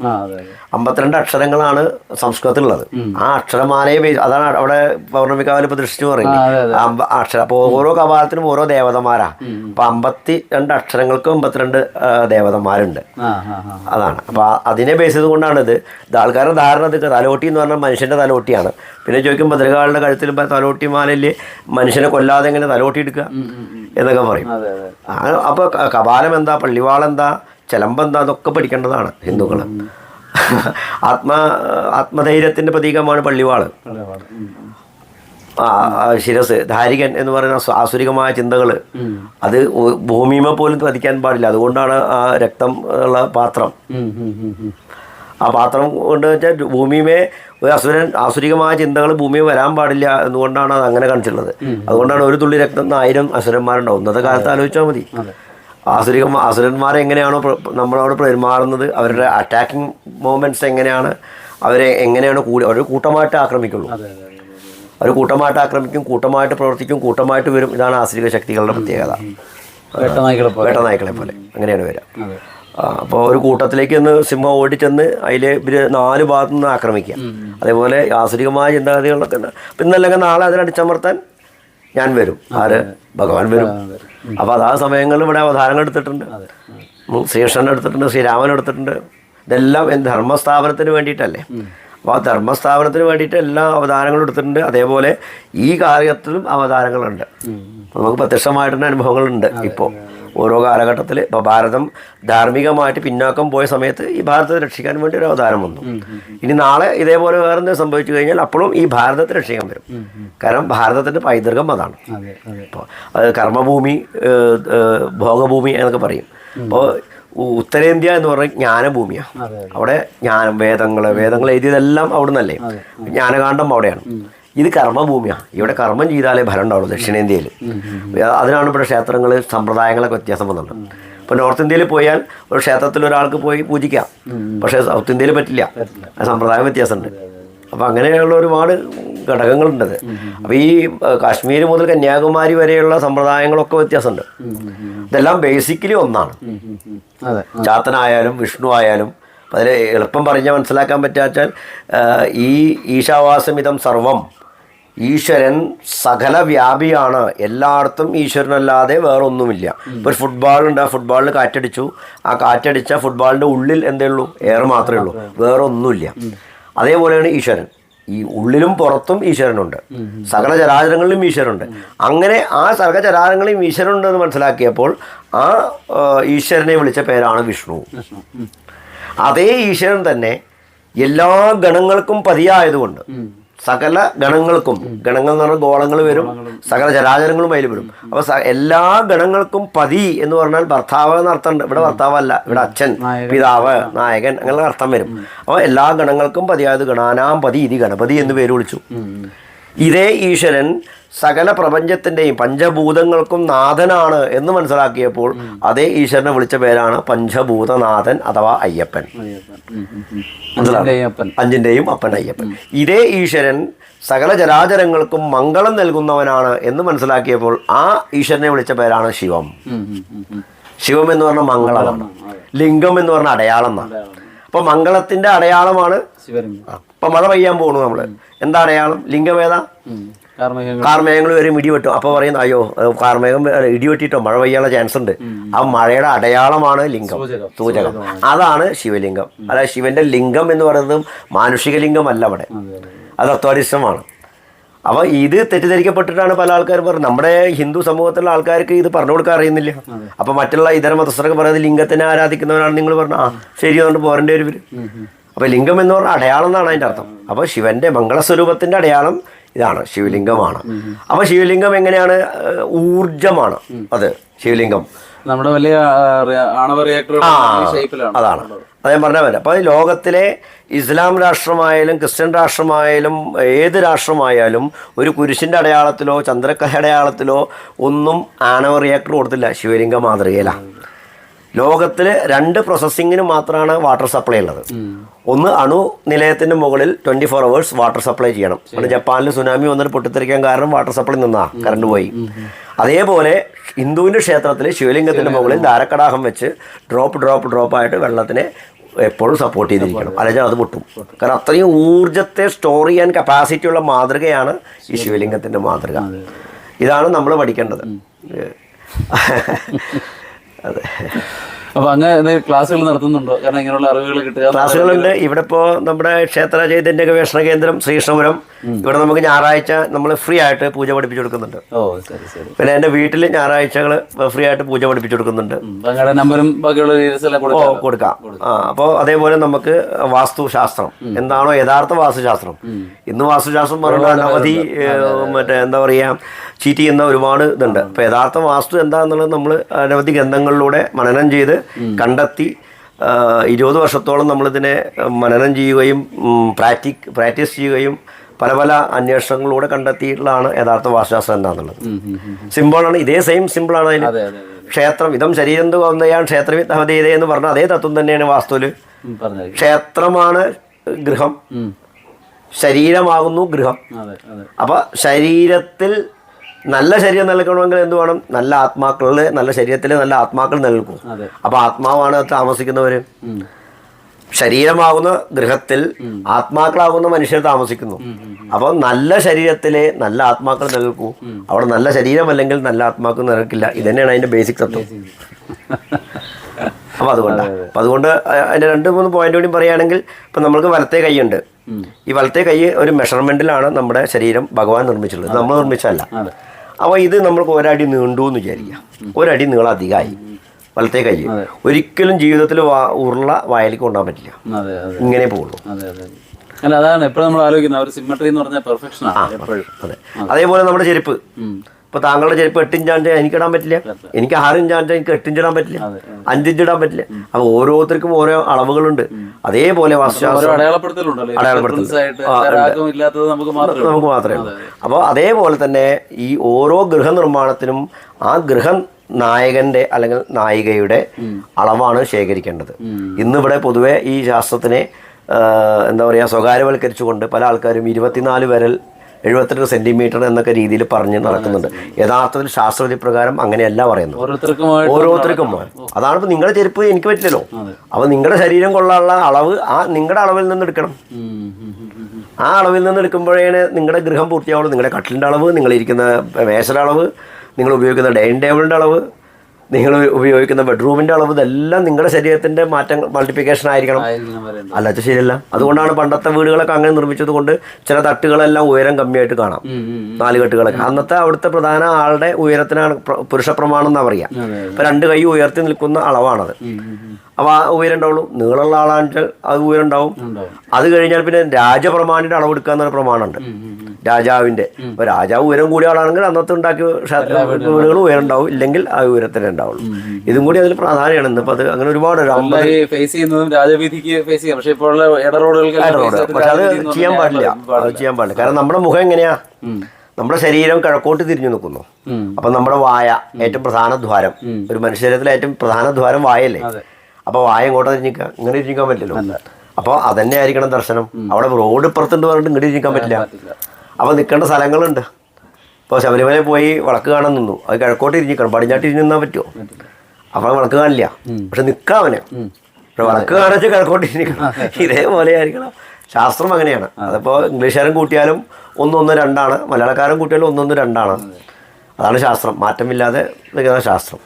അമ്പത്തിരണ്ട് അക്ഷരങ്ങളാണ് സംസ്കൃതത്തിലുള്ളത്. ആ അക്ഷരമാലയെ ബേസ് അതാണ് അവിടെ പൗർണമി കാവൽ പ്രതിഷ്ഠിച്ചു പറയുന്നത്. അക്ഷരം അപ്പോൾ ഓരോ കപാലത്തിനും ഓരോ ദേവതമാരാ. അപ്പൊ അമ്പത്തി രണ്ട് അക്ഷരങ്ങൾക്കും അമ്പത്തിരണ്ട് ദേവതമാരുണ്ട്. അതാണ്. അപ്പൊ അതിനെ ബേസ് ചെയ്തുകൊണ്ടാണ് ഇത്. ഇത് ആൾക്കാരുടെ ധാരണ ഇത്. തലോട്ടി എന്ന് പറഞ്ഞാൽ മനുഷ്യന്റെ തലോട്ടിയാണ്. പിന്നെ ചോദിക്കും ഭദ്രകാളുടെ കഴുത്തിൽ തലോട്ടി മാലയിൽ മനുഷ്യനെ കൊല്ലാതെ എങ്ങനെ തലോട്ടി എടുക്കുക എന്നൊക്കെ പറയും. അപ്പോൾ കപാലം എന്താ പള്ളിവാളെന്താ ചെലമ്പെന്താ അതൊക്കെ പഠിക്കേണ്ടതാണ് ഹിന്ദുക്കൾ ആത്മ ആത്മധൈര്യത്തിന്റെ പ്രതീകമാണ് പള്ളിവാൾ. ശിരസ് ധാരികൻ എന്ന് പറയുന്ന ആസുരികമായ ചിന്തകൾ അത് ഭൂമിമ പോലും പതിക്കാൻ പാടില്ല. അതുകൊണ്ടാണ് ആ രക്തം ഉള്ള പാത്രം. ആ പാത്രം കൊണ്ട് വെച്ചാൽ ഭൂമിയുമേ ഒരു അസുരൻ ആസുരികമായ ചിന്തകൾ ഭൂമിയിൽ വരാൻ പാടില്ല എന്നുകൊണ്ടാണ് അത് അങ്ങനെ കാണിച്ചിട്ടുള്ളത്. അതുകൊണ്ടാണ് ഒരു തുള്ളി രക്തം ആയിരം അസുരന്മാരുണ്ടാവും. ഇന്നത്തെ കാലത്ത് ആലോചിച്ചാൽ മതി. ആസുരിക അസുരന്മാരെ എങ്ങനെയാണോ നമ്മളോട് പെരുമാറുന്നത് അവരുടെ അറ്റാക്കിംഗ് മൂവ്മെന്റ്സ് എങ്ങനെയാണ് അവരെ എങ്ങനെയാണ് കൂടി അവർ കൂട്ടമായിട്ട് ആക്രമിക്കുള്ളൂ. അവർ കൂട്ടമായിട്ട് ആക്രമിക്കും കൂട്ടമായിട്ട് പ്രവർത്തിക്കും കൂട്ടമായിട്ട് വരും. ഇതാണ് ആസുരിക ശക്തികളുടെ പ്രത്യേകത. വേട്ടനായ്ക്കളെ പോലെ. അങ്ങനെയാണ് വരിക. അപ്പോൾ ഒരു കൂട്ടത്തിലേക്ക് ഒന്ന് സിംഹം ഓടിച്ചെന്ന് അതിൽ ഇവർ നാല് ഭാഗത്തു നിന്ന് ആക്രമിക്കുക. അതേപോലെ ആസുരികമായ ചിന്താഗതികളൊക്കെ പിന്നല്ലെങ്കിൽ നാളെ അതിനടിച്ചമർത്താൻ ഞാൻ വരും. ആര്? ഭഗവാൻ വരും. അപ്പോൾ അതാ സമയങ്ങളിൽ ഇവിടെ അവതാരങ്ങൾ എടുത്തിട്ടുണ്ട്. ശ്രീകൃഷ്ണൻ എടുത്തിട്ടുണ്ട് ശ്രീരാമൻ എടുത്തിട്ടുണ്ട്. ഇതെല്ലാം ധർമ്മസ്ഥാപനത്തിന് വേണ്ടിയിട്ടല്ലേ? അപ്പോൾ ആ ധർമ്മസ്ഥാപനത്തിന് വേണ്ടിയിട്ട് എല്ലാ അവതാരങ്ങളും എടുത്തിട്ടുണ്ട്. അതേപോലെ ഈ കാര്യത്തിലും അവതാരങ്ങളുണ്ട്. നമുക്ക് പ്രത്യക്ഷമായിട്ടുള്ള അനുഭവങ്ങളുണ്ട് ഇപ്പോൾ ഓരോ കാലഘട്ടത്തിൽ ഇപ്പോൾ ഭാരതം ധാർമ്മികമായിട്ട് പിന്നാക്കം പോയ സമയത്ത് ഈ ഭാരതത്തെ രക്ഷിക്കാൻ വേണ്ടി ഒരു അവതാരം വന്നു. ഇനി നാളെ ഇതേപോലെ വേറെ എന്തെങ്കിലും സംഭവിച്ചു കഴിഞ്ഞാൽ അപ്പോഴും ഈ ഭാരതത്തെ രക്ഷിക്കാൻ വരും. കാരണം ഭാരതത്തിന്റെ പൈതൃകം അതാണ്. ഇപ്പോൾ അത്. കർമ്മഭൂമി ഭോഗഭൂമി എന്നൊക്കെ പറയും. അപ്പോൾ ഉത്തരേന്ത്യ എന്ന് പറഞ്ഞാൽ ജ്ഞാനഭൂമിയാണ് അവിടെ ജ്ഞാനം വേദങ്ങൾ വേദങ്ങൾ എഴുതിയതെല്ലാം അവിടെ നിന്നല്ലേ ജ്ഞാനകാന്ഡം അവിടെയാണ്. ഇത് കർമ്മഭൂമിയാണ് ഇവിടെ കർമ്മം ചെയ്താലേ ഫലം ഉണ്ടാവുള്ളൂ ദക്ഷിണേന്ത്യയിൽ അതിനാണ് ഇവിടെ ക്ഷേത്രങ്ങൾ സമ്പ്രദായങ്ങളൊക്കെ വ്യത്യാസം വന്നിട്ടുണ്ട് ഇപ്പോൾ നോർത്ത് ഇന്ത്യയിൽ പോയാൽ ഒരു ക്ഷേത്രത്തിൽ ഒരാൾക്ക് പോയി പൂജിക്കാം. പക്ഷേ സൗത്ത് ഇന്ത്യയിൽ പറ്റില്ല. ആ സമ്പ്രദായം വ്യത്യാസമുണ്ട്. അപ്പോൾ അങ്ങനെയുള്ള ഒരുപാട് ഘടകങ്ങളുണ്ടത് അപ്പോൾ ഈ കാശ്മീർ മുതൽ കന്യാകുമാരി വരെയുള്ള സമ്പ്രദായങ്ങളൊക്കെ വ്യത്യാസമുണ്ട്. ഇതെല്ലാം ബേസിക്കലി ഒന്നാണ്. ചാത്തനായാലും വിഷ്ണു ആയാലും അതിൽ എളുപ്പം പറഞ്ഞാൽ മനസ്സിലാക്കാൻ പറ്റാച്ചാൽ ഈ ഈശാവാസമിതം സർവം ഈശ്വരൻ സകല വ്യാപിയാണ് എല്ലായിടത്തും ഈശ്വരനല്ലാതെ വേറെ ഒന്നുമില്ല ഇപ്പോൾ ഒരു ഫുട്ബോൾ ഉണ്ട് ആ ഫുട്ബോളിൽ കാറ്റടിച്ചു. ആ കാറ്റടിച്ച ഫുട്ബോളിന്റെ ഉള്ളിൽ എന്തേ ഉള്ളൂ? എയർ മാത്രമേ ഉള്ളൂ. വേറെ ഒന്നുമില്ല അതേപോലെയാണ് ഈശ്വരൻ. ഈ ഉള്ളിലും പുറത്തും ഈശ്വരനുണ്ട്. സകല ചരാചരങ്ങളിലും ഈശ്വരനുണ്ട്. അങ്ങനെ ആ സകല ചരാചരങ്ങളിലും ഈശ്വരനുണ്ട് എന്ന് മനസ്സിലാക്കിയപ്പോൾ ആ ആ, ഈശ്വരനെ വിളിച്ച പേരാണ് വിഷ്ണു. അതേ ഈശ്വരൻ തന്നെ എല്ലാ ഗണങ്ങൾക്കും പതിയായതുകൊണ്ട് സകല ഗണങ്ങൾക്കും ഗണങ്ങൾ എന്ന് പറഞ്ഞാൽ ഗോളങ്ങൾ വരും സകല ചരാചരങ്ങളും അതിൽ വരും. അപ്പോൾ എല്ലാ ഗണങ്ങൾക്കും പതി എന്ന് പറഞ്ഞാൽ ഭർത്താവ് എന്ന അർത്ഥമുണ്ട്. ഇവിടെ ഭർത്താവല്ല ഇവിടെ അച്ഛൻ പിതാവ് നായകൻ അങ്ങനെയുള്ള അർത്ഥം വരും. അപ്പോൾ എല്ലാ ഗണങ്ങൾക്കും പതിയായത് ഗണാനാം പതി ഇതി ഗണപതി എന്ന് പേര് വിളിച്ചു. ഇതേ ഈശ്വരൻ സകല പ്രപഞ്ചത്തിന്റെയും പഞ്ചഭൂതങ്ങൾക്കും നാഥനാണ് എന്ന് മനസ്സിലാക്കിയപ്പോൾ അതേ ഈശ്വരനെ വിളിച്ച പേരാണ് പഞ്ചഭൂതനാഥൻ അഥവാ അയ്യപ്പൻ. അഞ്ചിന്റെയും അപ്പൻ. അയ്യപ്പൻ. ഇതേ ഈശ്വരൻ സകല ചരാചരങ്ങൾക്കും മംഗളം നൽകുന്നവനാണ് എന്ന് മനസ്സിലാക്കിയപ്പോൾ ആ ഈശ്വരനെ വിളിച്ച പേരാണ് ശിവം. ശിവം എന്ന് പറഞ്ഞ മംഗളമാണ് ലിംഗം എന്ന് പറഞ്ഞ അടയാളം എന്നാണ്. അപ്പോൾ മംഗളത്തിന്റെ അടയാളമാണ് ഇപ്പം മഴ പെയ്യാൻ പോണു നമ്മൾ. എന്താ അടയാളം? ലിംഗമേത കാർമേഘങ്ങൾ. വരും ഇടിവെട്ടും. അപ്പൊ അപ്പോൾ പറയുന്നു അയ്യോ കാർമേഘം ഇടിവെട്ടിട്ടോ? മഴ പെയ്യാനുള്ള ചാൻസ് ഉണ്ട്. ആ മഴയുടെ അടയാളമാണ് ലിംഗം. സൂചകം. അതാണ് ശിവലിംഗം. അതായത് ശിവന്റെ ലിംഗം എന്ന് പറയുന്നത് മാനുഷിക ലിംഗമല്ല അവിടെ. അത് അത്വാരിഷ്ടമാണ് അപ്പോൾ ഇത് തെറ്റിദ്ധരിക്കപ്പെട്ടിട്ടാണ് പല ആൾക്കാരും പറയുന്നത് നമ്മുടെ ഹിന്ദു സമൂഹത്തിലുള്ള ആൾക്കാർക്ക് ഇത് പറഞ്ഞു കൊടുക്കാൻ അറിയുന്നില്ല. അപ്പോൾ മറ്റുള്ള ഇതര മതസ്ഥരൊക്കെ പറയുന്നത് ലിംഗത്തിനെ ആരാധിക്കുന്നവരാണ് നിങ്ങൾ പറഞ്ഞു ആ ശരി അതുകൊണ്ട് പോരേണ്ടി വരും അപ്പൊ അപ്പോൾ ലിംഗം എന്ന് പറഞ്ഞാൽ അടയാളം എന്നാണ് അതിന്റെ അർത്ഥം. അപ്പോൾ ശിവന്റെ മംഗളസ്വരൂപത്തിന്റെ അടയാളം ഇതാണ് ശിവലിംഗമാണ്. അപ്പോൾ ശിവലിംഗം എങ്ങനെയാണ്? ഊർജമാണ് അത് ശിവലിംഗം. നമ്മുടെ വലിയ ആണവ റിയാക്ടർ അതാണ്. അത് ഞാൻ പറഞ്ഞ പോലെ അപ്പോൾ ഈ ലോകത്തിലെ ഇസ്ലാം രാഷ്ട്രമായാലും ക്രിസ്ത്യൻ രാഷ്ട്രമായാലും ഏത് രാഷ്ട്രമായാലും ഒരു കുരിശിന്റെ അടയാളത്തിലോ ചന്ദ്രക്കല അടയാളത്തിലോ ഒന്നും ആണവ റിയാക്ടർ കൊടുത്തില്ല. ശിവലിംഗ മാതൃകയിലാണ് ലോകത്തിൽ രണ്ട് പ്രോസസ്സിങ്ങിന് മാത്രമാണ് വാട്ടർ സപ്ലൈ ഉള്ളത്. ഒന്ന് അണു നിലയത്തിന്റെ മുകളിൽ twenty four hours water supply ചെയ്യണം. അവിടെ ജപ്പാനിൽ സുനാമി വന്നിട്ട് പൊട്ടിത്തെറിക്കാൻ കാരണം വാട്ടർ സപ്ലൈ നിന്നാ കറണ്ട് പോയി. അതേപോലെ ഹിന്ദുവിന്റെ ക്ഷേത്രത്തിൽ ശിവലിംഗത്തിന്റെ മുകളിൽ ധാരക്കടാഹം വെച്ച് ഡ്രോപ്പ് ഡ്രോപ്പ് ഡ്രോപ്പ് ആയിട്ട് വെള്ളത്തിനെ എപ്പോഴും സപ്പോർട്ട് ചെയ്തിരിക്കണം. അല്ലെങ്കിൽ അത് പൊട്ടും. കാരണം അത്രയും ഊർജത്തെ സ്റ്റോർ ചെയ്യാൻ കപ്പാസിറ്റി ഉള്ള മാതൃകയാണ് ഈ ശിവലിംഗത്തിന്റെ മാതൃക. ഇതാണ് നമ്മൾ പഠിക്കേണ്ടത്. അതെ. അപ്പൊ അങ്ങനെ ക്ലാസ്സുകൾ നടത്തുന്നുണ്ടോ? കാരണം ഇങ്ങനെയുള്ള അറിവുകൾ കിട്ടുക ക്ലാസ്സുകളുണ്ട്. ഇവിടെ ഇപ്പോൾ നമ്മുടെ ക്ഷേത്ര ചൈതന്യ ഗവേഷണ കേന്ദ്രം ശ്രീകൃഷ്ണപുരം. ഇവിടെ നമുക്ക് ഞായറാഴ്ച നമ്മൾ ഫ്രീ ആയിട്ട് പൂജ പഠിപ്പിച്ചു കൊടുക്കുന്നുണ്ട്. ഓ ശരി ശരി. പിന്നെ എന്റെ വീട്ടിൽ ഞായറാഴ്ചകൾ ഫ്രീ ആയിട്ട് പൂജ പഠിപ്പിച്ചു കൊടുക്കുന്നുണ്ട്. നമ്പറും ബാക്കിയുള്ള ഡീറ്റെയിൽസ് എല്ലാം ഓ കൊടുക്കാം. ആ അപ്പോൾ അതേപോലെ നമുക്ക് വാസ്തുശാസ്ത്രം. എന്താണോ യഥാർത്ഥ വാസ്തുശാസ്ത്രം. ഇന്ന് വാസ്തുശാസ്ത്രം പറഞ്ഞാൽ അനവധി മറ്റേ എന്താ പറയുക ചീറ്റ് ചെയ്യുന്ന ഒരുപാട് ഇതുണ്ട്. അപ്പോൾ യഥാർത്ഥ വാസ്തു എന്താണെന്നുള്ളത് നമ്മൾ അനവധി ഗ്രന്ഥങ്ങളിലൂടെ മനനം ചെയ്ത് കണ്ടെത്തി ഇരുപത് വർഷത്തോളം നമ്മളിതിനെ മനനം ചെയ്യുകയും പ്രാക്ടിക് പ്രാക്ടീസ് ചെയ്യുകയും പല പല അന്വേഷണങ്ങളിലൂടെ കണ്ടെത്തിയിട്ടുള്ളതാണ് യഥാർത്ഥ വാസ്തുശാസ്ത്രം എന്താണെന്നുള്ളത്. സിമ്പിളാണ് ഇതേ സെയിം സിമ്പിളാണ് അതിന്. അതെ അതെ അതെ. ക്ഷേത്രം ഇതം ശരീരം കൊന്നയാൻ ക്ഷേത്രവിത്തമതീതേ എന്ന് പറഞ്ഞ അതേ തത്വം തന്നെയാണ് വാസ്തുവിൽ ക്ഷേത്രമാണ് ഗൃഹം. ശരീരമാകുന്നു ഗൃഹം. അപ്പൊ ശരീരത്തിൽ നല്ല ശരീരം നൽകണമെങ്കിൽ എന്ത് വേണം? നല്ല ആത്മാക്കളിൽ നല്ല ശരീരത്തിൽ നല്ല ആത്മാക്കൾ നൽകും. അപ്പൊ അപ്പോൾ ആത്മാവാണ് താമസിക്കുന്നവർ ഉം. ശരീരമാകുന്ന ഗൃഹത്തിൽ ആത്മാക്കളാകുന്ന മനുഷ്യർ താമസിക്കുന്നു. അപ്പോൾ നല്ല ശരീരത്തിലെ നല്ല ആത്മാക്കൾ നിലനിൽക്കൂ അവിടെ നല്ല ശരീരമല്ലെങ്കിൽ നല്ല ആത്മാക്കൾ നിലനിൽക്കില്ല ഇത് അതിന്റെ അതിന്റെ ബേസിക് തത്വം അപ്പോൾ അതുകൊണ്ടാണ് അപ്പോൾ അതുകൊണ്ട് അതിന്റെ അതിന്റെ രണ്ട് മൂന്ന് പോയിന്റ് കൂടി പറയുകയാണെങ്കിൽ ഇപ്പം നമ്മൾക്ക് വലത്തെ കൈയുണ്ട്. ഈ വലത്തെ കൈ ഒരു മെഷർമെന്റിലാണ് നമ്മുടെ ശരീരം ഭഗവാൻ നിർമ്മിച്ചിട്ടുള്ളത്. നമ്മൾ നിർമ്മിച്ചതല്ല. അതെ. അപ്പോൾ ഇത് നമ്മൾക്ക് ഒരടി നീണ്ടു എന്ന് വിചാരിക്കാം ഒരടി നീളം അധികമായി. വലത്തെ കൈ. ഒരിക്കലും ജീവിതത്തിൽ ഉരുള വയലിൽ കൊണ്ടുപോകാൻ പറ്റില്ല. ഇങ്ങനെ പോകുള്ളൂ. അല്ല അതാണ്. എപ്പോഴും നമ്മൾ ആലോചിക്കുന്നത്. ഒരു സിമ്മട്രി എന്ന് പറഞ്ഞാൽ പെർഫെക്ഷൻ ആണ് അതെ. അതേപോലെ നമ്മുടെ ചെരുപ്പ്. ഇപ്പൊ താങ്കളുടെ ചെരുപ്പ് എട്ടിഞ്ചാണ്ട് എനിക്കിടാൻ എനിക്ക് ഇടാൻ പറ്റില്ല എനിക്ക് ആറിഞ്ചാണ്ട് എനിക്ക് എട്ടിഞ്ചിടാൻ ഇടാൻ പറ്റില്ല. അഞ്ച് ഇഞ്ച് ഇടാൻ പറ്റില്ല. അപ്പൊ ഓരോരുത്തർക്കും ഓരോ അളവുകളുണ്ട്. അതേപോലെ നമുക്ക് മാത്രമേ ഉള്ളൂ. അപ്പോൾ അതേപോലെ തന്നെ ഈ ഓരോ ഗൃഹനിർമ്മാണത്തിനും ആ ഗൃഹ നായകന്റെ അല്ലെങ്കിൽ നായികയുടെ അളവാണ് ശേഖരിക്കേണ്ടത്. ഇന്നിവിടെ പൊതുവെ ഈ ശാസ്ത്രത്തിനെ എന്താ പറയുക സ്വകാര്യവൽക്കരിച്ചുകൊണ്ട് പല ആൾക്കാരും ഇരുപത്തിനാല് വിരൽ എഴുപത്തെട്ട് സെന്റിമീറ്റർ എന്നൊക്കെ രീതിയിൽ പറഞ്ഞ് നടക്കുന്നുണ്ട്. യഥാർത്ഥത്തിൽ ശാസ്ത്രവിധി പ്രകാരം അങ്ങനെയല്ല പറയുന്നത്. ഓരോരുത്തർക്കും. അതാണ് ഇപ്പൊ നിങ്ങളുടെ ചെരുപ്പ് എനിക്ക് പറ്റില്ലല്ലോ. അപ്പൊ നിങ്ങളുടെ ശരീരം കൊള്ളാനുള്ള അളവ് ആ നിങ്ങളുടെ അളവിൽ നിന്ന് എടുക്കണം. ആ അളവിൽ നിന്ന് എടുക്കുമ്പോഴേ നിങ്ങളുടെ ഗൃഹം പൂർത്തിയാവുള്ളൂ. നിങ്ങളുടെ കട്ടിലിന്റെ അളവ് നിങ്ങളിരിക്കുന്ന മേശയുടെ അളവ് നിങ്ങൾ ഉപയോഗിക്കുന്ന ഡൈനിങ് ടേബിളിന്റെ അളവ് നിങ്ങൾ ഉപയോഗിക്കുന്ന ബെഡ്റൂമിന്റെ അളവ് ഇതെല്ലാം നിങ്ങളുടെ ശരീരത്തിന്റെ മാറ്റങ്ങൾ മൾട്ടിപ്ലിക്കേഷൻ ആയിരിക്കണം. അല്ലാത്ത ശരിയല്ല. അതുകൊണ്ടാണ് പണ്ടത്തെ വീടുകളൊക്കെ അങ്ങനെ നിർമ്മിച്ചത് കൊണ്ട് ചില തട്ടുകളെല്ലാം ഉയരം കമ്മിയായിട്ട് കാണാം. നാല് കെട്ടുകളൊക്കെ. അന്നത്തെ അവിടുത്തെ പ്രധാന ആളുടെ ഉയരത്തിനാണ് പ്ര- പുരുഷ പ്രമാണം എന്നാ പറയുക അതെ, രണ്ട് കൈ ഉയർത്തി നിൽക്കുന്ന അളവാണത്. അപ്പോൾ ആ ഉയരം ഉണ്ടാവുള്ളൂ നീളമുള്ള വെച്ചാൽ അത് ഉയരം ഉണ്ടാവും. ഉണ്ടാവും. അത് കഴിഞ്ഞാൽ പിന്നെ രാജപ്രമാണിന്റെ അളവെടുക്കുക എന്നൊരു പ്രമാണമുണ്ട്. രാജാവിന്റെ ഉം, ഉം. രാജാവിന്റെ അപ്പൊ രാജാവ് ഉയരം കൂടിയ ആളാണെങ്കിൽ അന്നത്തെ ഉണ്ടാക്കിയ വീടുകൾ ഉയരം ഉണ്ടാവും. ഇല്ലെങ്കിൽ ആ ഉയരത്തിനെ ഉണ്ടാവുള്ളൂ. ഇതും കൂടി അതിൽ പ്രാധാന്യമാണ്. ഇന്നിപ്പോ അത് അങ്ങനെ ഒരുപാട് ഒരു അമ്പത് ഫേസ് ചെയ്യുന്നതും രാജവീതിക്ക് ഫേസ് ചെയ്യാം. പക്ഷെ ഇപ്പോൾ റോഡ്. പക്ഷെ അത് ചെയ്യാൻ പാടില്ല. അത് ചെയ്യാൻ പാടില്ല. കാരണം നമ്മുടെ മുഖം എങ്ങനെയാ? നമ്മുടെ ശരീരം കിഴക്കോട്ട് തിരിഞ്ഞു നിൽക്കുന്നു. അപ്പൊ നമ്മുടെ വായ ഏറ്റവും പ്രധാന ദ്വാരം. ഒരു മനുഷ്യരത്തിലെ ഏറ്റവും പ്രധാന ദ്വാരം വായല്ലേ? അതെ. അപ്പൊ വായ ഇങ്ങോട്ട് തിരിഞ്ഞിക്ക ഇങ്ങനെ ഇരിക്കാൻ പറ്റില്ലല്ലോ. അപ്പോൾ അതന്നെ ആയിരിക്കണം ദർശനം. അവിടെ റോഡ് ഇപ്പുറത്തുണ്ട് പറഞ്ഞിട്ട് ഇങ്ങോട്ട് ഇരിക്കാൻ പറ്റില്ല. അപ്പോൾ നിൽക്കേണ്ട സ്ഥലങ്ങളുണ്ട്. ഇപ്പോൾ ശബരിമല പോയി വിളക്ക് കാണാൻ നിന്നു. അത് കിഴക്കോട്ട് ഇരിഞ്ഞിക്കണം പടിഞ്ഞാട്ട് തിരിഞ്ഞു നിന്നാൽ പറ്റുമോ? അപ്പോൾ വിളക്ക് കാണില്ല. പക്ഷെ നിൽക്കാം അവനെ. പക്ഷെ വിളക്ക് കാണിച്ച് കിഴക്കോട്ട് ഇരിക്കണം ഇതേപോലെ ആയിരിക്കണം. ശാസ്ത്രം അങ്ങനെയാണ്. അതിപ്പോൾ ഇംഗ്ലീഷുകാരും കൂട്ടിയാലും ഒന്നൊന്ന് രണ്ടാണ്. മലയാളക്കാരും കൂട്ടിയാലും ഒന്നൊന്ന് രണ്ടാണ്. അതാണ് ശാസ്ത്രം. മാറ്റമില്ലാതെ നിൽക്കുന്ന ശാസ്ത്രം.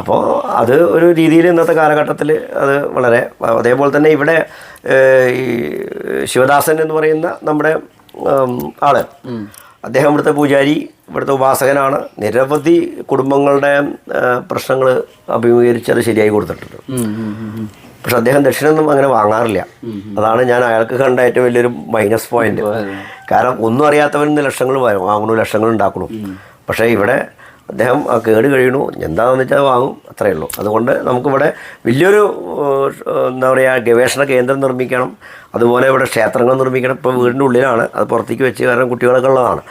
അപ്പോൾ അത് ഒരു രീതിയിൽ ഇന്നത്തെ കാലഘട്ടത്തിൽ അത് വളരെ അതേപോലെ തന്നെ ഇവിടെ ഈ ശിവദാസൻ എന്ന് പറയുന്ന നമ്മുടെ ആൾ. അദ്ദേഹം ഇവിടുത്തെ പൂജാരി ഇവിടുത്തെ ഉപാസകനാണ്. നിരവധി കുടുംബങ്ങളുടെ പ്രശ്നങ്ങൾ അഭിമുഖീകരിച്ച് അത് ശരിയായി കൊടുത്തിട്ടുണ്ട്. പക്ഷെ അദ്ദേഹം ദക്ഷിണൊന്നും അങ്ങനെ വാങ്ങാറില്ല. അതാണ് ഞാൻ അയാൾക്ക് കണ്ട ഏറ്റവും വലിയൊരു മൈനസ് പോയിന്റ് കാരണം ഒന്നും അറിയാത്തവൻ ലക്ഷങ്ങൾ വാങ്ങണു ലക്ഷങ്ങൾ ഉണ്ടാക്കണു പക്ഷേ ഇവിടെ അദ്ദേഹം ആ കേട് കഴിയണു എന്താണെന്ന് വെച്ചാൽ വാങ്ങും. അത്രയേ ഉള്ളൂ. അതുകൊണ്ട് നമുക്കിവിടെ വലിയൊരു എന്താ പറയുക ഗവേഷണ കേന്ദ്രം നിർമ്മിക്കണം. അതുപോലെ ഇവിടെ ക്ഷേത്രങ്ങൾ നിർമ്മിക്കണം. ഇപ്പോൾ വീടിന്റെ ഉള്ളിലാണ്. അത് പുറത്തേക്ക് വെച്ച് കാരണം കുട്ടികളൊക്കെ ഉള്ളതാണ്.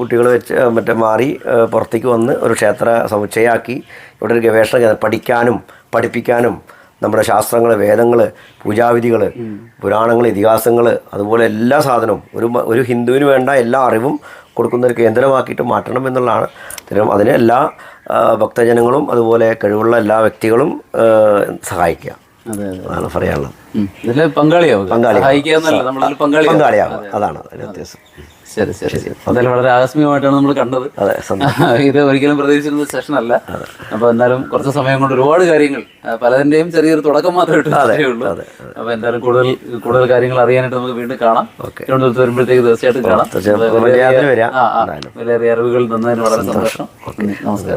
കുട്ടികൾ വെച്ച് മറ്റേ മാറി പുറത്തേക്ക് വന്ന് ഒരു ക്ഷേത്ര സമുച്ചയമാക്കി ഇവിടെ ഒരു ഗവേഷണ കേന്ദ്രം പഠിക്കാനും പഠിപ്പിക്കാനും നമ്മുടെ ശാസ്ത്രങ്ങൾ വേദങ്ങൾ പൂജാവിധികൾ പുരാണങ്ങൾ ഇതിഹാസങ്ങൾ അതുപോലെ എല്ലാ സാധനവും ഒരു ഒരു ഹിന്ദുവിന് വേണ്ട എല്ലാ അറിവും കൊടുക്കുന്ന ഒരു കേന്ദ്രമാക്കിയിട്ട് മാറ്റണം എന്നുള്ളതാണ്. ഇതിനും അതിന് എല്ലാ ഭക്തജനങ്ങളും അതുപോലെ കഴിവുള്ള എല്ലാ വ്യക്തികളും സഹായിക്കുക. അതെ അതെ. അതാണ് പറയാനുള്ളത്. പങ്കാളിയാവും പങ്കാളിയാവും പങ്കാളിയാകും അതാണ് അതിന് വ്യത്യാസം ശരി ശരി ശരി. എന്തായാലും വളരെ ആകസ്മികമായിട്ടാണ് നമ്മൾ കണ്ടത്. അതെ. ഇത് ഒരിക്കലും പ്രതീക്ഷിച്ചിരുന്ന സെഷൻ അല്ല. അപ്പൊ എന്തായാലും കുറച്ച് സമയം കൊണ്ട് ഒരുപാട് കാര്യങ്ങൾ പലതിന്റെയും ചെറിയൊരു തുടക്കം മാത്രമേ ഉള്ളൂ. അപ്പൊ എന്തായാലും കൂടുതൽ കൂടുതൽ കാര്യങ്ങൾ അറിയാനായിട്ട് നമുക്ക് വീണ്ടും കാണാം. തിരുവനന്തപുരത്ത് വരുമ്പോഴത്തേക്ക് തീർച്ചയായിട്ടും കാണാം. വലിയ അറിവുകൾ തന്നതിന് വളരെ സന്തോഷം. നമസ്കാരം.